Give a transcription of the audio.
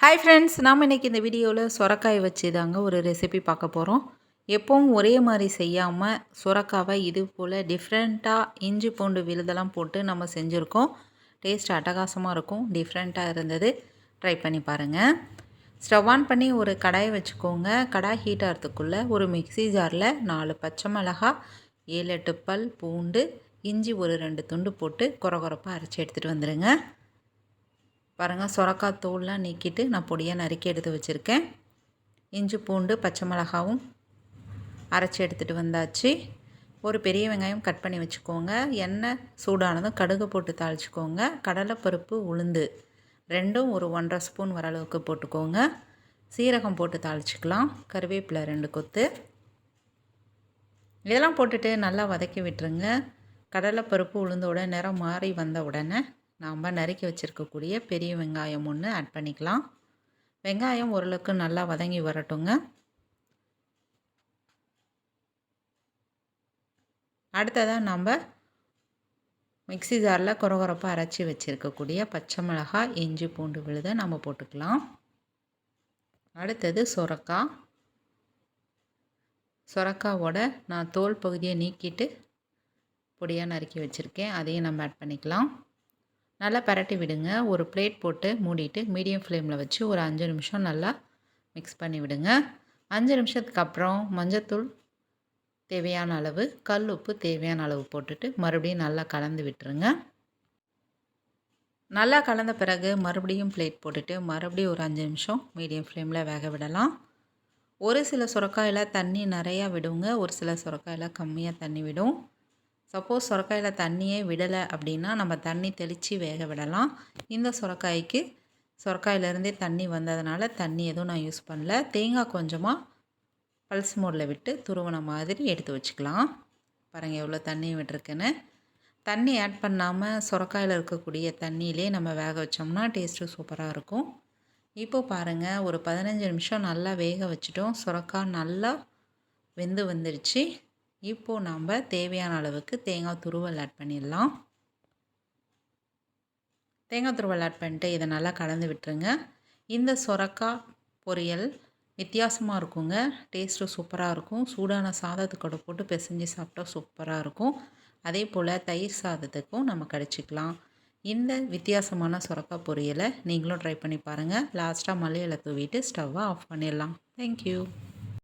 Hi friends நாம் இன்றைக்கி இந்த வீடியோவில் சுரக்காய் வச்சு தாங்க ஒரு ரெசிபி பார்க்க போகிறோம் எப்பவும் ஒரே மாதிரி செய்யாமல் சுரக்காவை இது போல் டிஃப்ரெண்ட்டாக இஞ்சி பூண்டு விழுதெல்லாம் போட்டு நம்ம செஞ்சுருக்கோம். டேஸ்ட் அட்டகாசமாக இருக்கும் டிஃப்ரெண்ட்டாக இருந்தது. ட்ரை பண்ணி பாருங்கள் ஸ்டவ் ஆன் பண்ணி ஒரு கடாயை வச்சுக்கோங்க. கடாய் ஹீட் ஆகிறதுக்குள்ளே ஒரு மிக்சி ஜாரில் நாலு பச்சை மிளகா ஏழு எட்டு பல் பூண்டு இஞ்சி ஒரு ரெண்டு துண்டு போட்டு குறகுறப்பாக அரைச்சி எடுத்துகிட்டு வந்துடுங்க பாருங்கள் சுரக்காய் தோல்லாம் நீக்கிட்டு நான் பொடியாக நறுக்கி எடுத்து வச்சுருக்கேன். இஞ்சி பூண்டு பச்சை மிளகாவும் அரைச்சி எடுத்துகிட்டு வந்தாச்சு. ஒரு பெரிய வெங்காயம் கட் பண்ணி வச்சுக்கோங்க. எண்ணெய் சூடானதும் கடுகு போட்டு தாளிச்சிக்கோங்க. கடலைப்பருப்பு உளுந்து ரெண்டும் ஒரு ஒன்றரை ஸ்பூன் வர அளவுக்கு போட்டுக்கோங்க. சீரகம் போட்டு தாளிச்சிக்கலாம். கருவேப்பிலை ரெண்டு கொத்து. இதெல்லாம் போட்டுட்டு நல்லா வதக்கி விட்டுருங்க. கடலைப்பருப்பு உளுந்தோட நிறம் மாறி வந்த உடனே நாம் நறுக்கி வச்சுருக்கக்கூடிய பெரிய வெங்காயம் ஒன்று ஆட் பண்ணிக்கலாம். வெங்காயம் ஓரளவுக்கு நல்லா வதங்கி வரட்டுங்க. அடுத்ததாக நம்ம மிக்சி ஜாரில் குறகுறப்பாக அரைச்சி வச்சுருக்கக்கூடிய பச்சை மிளகாய் இஞ்சி பூண்டு விழுதை நம்ம போட்டுக்கலாம். அடுத்தது சுரக்காய். சுரக்காவோட நான் தோல் பகுதியை நீக்கிட்டு பொடியாக நறுக்கி வச்சுருக்கேன். அதையும் நம்ம ஆட் பண்ணிக்கலாம். நல்லா பரட்டி விடுங்க. ஒரு பிளேட் போட்டு மூடிட்டு மீடியம் ஃப்ளேமில் வச்சு ஒரு அஞ்சு நிமிஷம் நல்லா மிக்ஸ் பண்ணி விடுங்க. அஞ்சு நிமிஷத்துக்கு அப்புறம் மஞ்சத்தூள் தேவையான அளவு கல் உப்பு தேவையான அளவு போட்டுட்டு மறுபடியும் நல்லா கலந்து விட்டுருங்க. நல்லா கலந்த பிறகு மறுபடியும் பிளேட் போட்டுட்டு மறுபடியும் ஒரு அஞ்சு நிமிஷம் மீடியம் ஃப்ளேமில் வேக விடலாம். ஒரு சில சுரக்காயில் தண்ணி நிறையா விடுங்க. ஒரு சில சுரக்காயில் கம்மியாக தண்ணி விடும். சப்போஸ் சுரக்காயில் தண்ணியே விடலை அப்படின்னா நம்ம தண்ணி தெளித்து வேக விடலாம். இந்த சுரக்காய்க்கு சுரக்காயிலேருந்தே தண்ணி வந்ததுனால தண்ணி எதுவும் நான் யூஸ் பண்ணல. தேங்காய் கொஞ்சமாக பல்ஸ் மோடில் விட்டு துருவன மாதிரி எடுத்து வச்சுக்கலாம். பாருங்கள் எவ்வளோ தண்ணி விட்டுருக்குன்னு. தண்ணி ஆட் பண்ணாமல் சுரக்காயில் இருக்கக்கூடிய தண்ணியிலே நம்ம வேக வச்சோம்னா டேஸ்ட்டு சூப்பராக இருக்கும். இப்போது பாருங்கள் ஒரு பதினஞ்சு நிமிஷம் நல்லா வேக வச்சுட்டோம். சுரக்காய் நல்லா வெந்து வந்துடுச்சு இப்போது நம்ம தேவையான அளவுக்கு தேங்காய் துருவல் ஆட் பண்ணிடலாம். தேங்காய் துருவல் ஆட் பண்ணிட்டு இதை நல்லா கலந்து விட்டுருங்க. இந்த சொரக்காய் பொரியல் வித்தியாசமாக இருக்குங்க. டேஸ்ட்டு சூப்பராக இருக்கும். சூடான சாதத்துக்கூட போட்டு பிசைஞ்சு சாப்பிட்டா சூப்பராக இருக்கும். அதே போல் தயிர் சாதத்துக்கும் நம்ம கடிச்சிக்கலாம். இந்த வித்தியாசமான சுரக்காய் பொரியலை நீங்களும் ட்ரை பண்ணி பாருங்கள் லாஸ்ட்டாக மல்லியில் தூவிட்டு ஸ்டவ்வை ஆஃப் பண்ணிடலாம். தேங்க்யூ